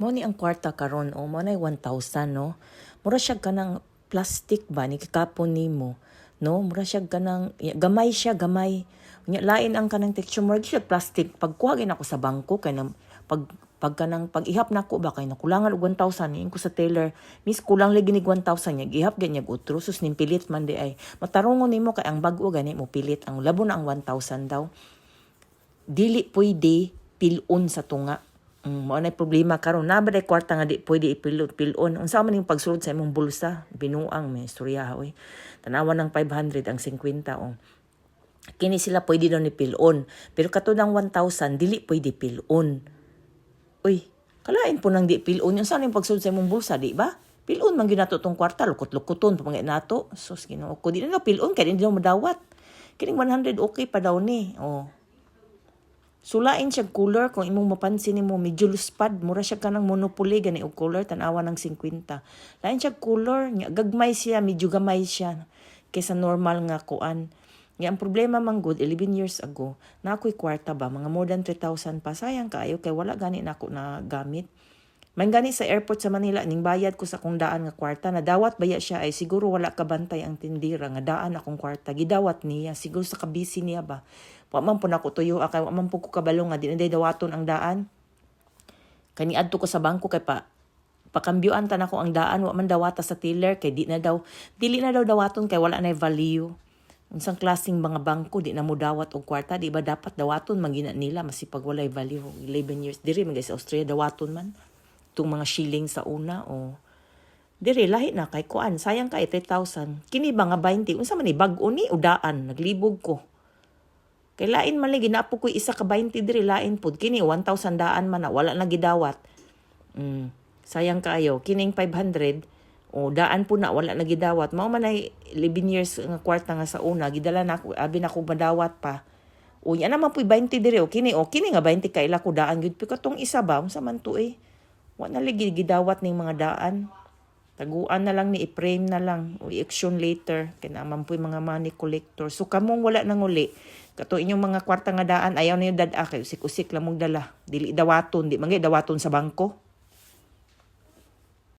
Mo ni ang kwarta karon o mo na 1,000 no. Mura siya kanang plastic ba ni kakapon nimo no? Mura siya kanang ya, gamay siya gamay. Nya lain ang kanang texture. Mura siya plastic. Pagkuha gyud ako sa bangko kay nang pag pag kanang pag ihap nako ba kay nakulangan og 1,000 ni ko sa tailor miss kulang lagi nig 1,000 nya gihap ganyag utro sus nim pilit man di ay. Matarungon nimo kay ang bag-o gani mo pilit. Ang labo na ang 1,000 daw. Dili pwede pilon sa tunga. Mm, mo na problema karon na ba kwarta nga di pwede ipilon pilon. Unsa man yung pagsulod sa imong bulsa? Binuang may istorya oy. Tanawan ng 500 ang 50 oh. Kini sila pwede daw ni pilon. Pero kato ng 1,000 dili pwede pilon. Uy, kalain po nang di pilon. Yung saan yung pagsulod sa imong bulsa, di ba? Pilon man ginato tong kwarta, lukot-lukoton pa mga nato. Sus, ginoo ko. Di na pilon, kaya di daw madawat. Kining 100 okay pa daw ni. Oh. Sulain siya color kung imong mapansin nimo medyo luspad mura siya kanang monopoly gani og color tan-awa ng 50. Lain siya color nya gagmay siya medyo gamay siya kaysa normal nga kuan. Nga ang problema man good 11 years ago na ako'y kwarta ba mga more than 3,000 pa sayang kaayo kay wala gani na ako na gamit. Man gani sa airport sa Manila ning bayad ko sa kung daan nga kwarta. Na dawat baya siya ay siguro wala ka bantay ang tindira nga daan akong kwarta. Gidawat niya. Siguro sa kabisi niya ba? Wa man po nako tuyo akay wa man po ko kabalo nga di na day dawaton ang daan. Kani adto ko sa bangko kay pa pakambyoan ta nako ang daan. Wa man dawata sa tiller kay di na daw dili na daw dawaton kay wala na value. Unsang klaseng mga bangko di na mo dawat og kwarta. Di ba dapat dawaton man gina nila masipag walay value. 11 years diri man sa Austria dawaton man itong mga shilling sa una o dire lahi na kay kuan sayang kay 3,000 kini ba nga 20 unsa man ni bag-o ni? Udaan naglibog ko. Kay lain man lagi napo ko isa ka 20 dire lain pud. Kini 1,000 daan man na wala na gidawat. Mm, sayang kaayo. Kining 500 o daan po na wala na gidawat. Mao man ay 11 years nga kwarta nga sa una gidala na ako abi na ko madawat pa. O yan naman po 20 dire? O kini o kini nga 20 kaila ko daan? Gyud pero katong isa ba unsa man to eh Wa na gidawat ning mga daan. Taguan na lang ni i-frame na lang o i-action later kay naman po mga money collector. So kamong wala nang uli. Kato inyong mga kwarta nga daan ayaw na yung dad kay usik-usik lang mong dala. Dili dawaton, di mangay dawaton sa bangko.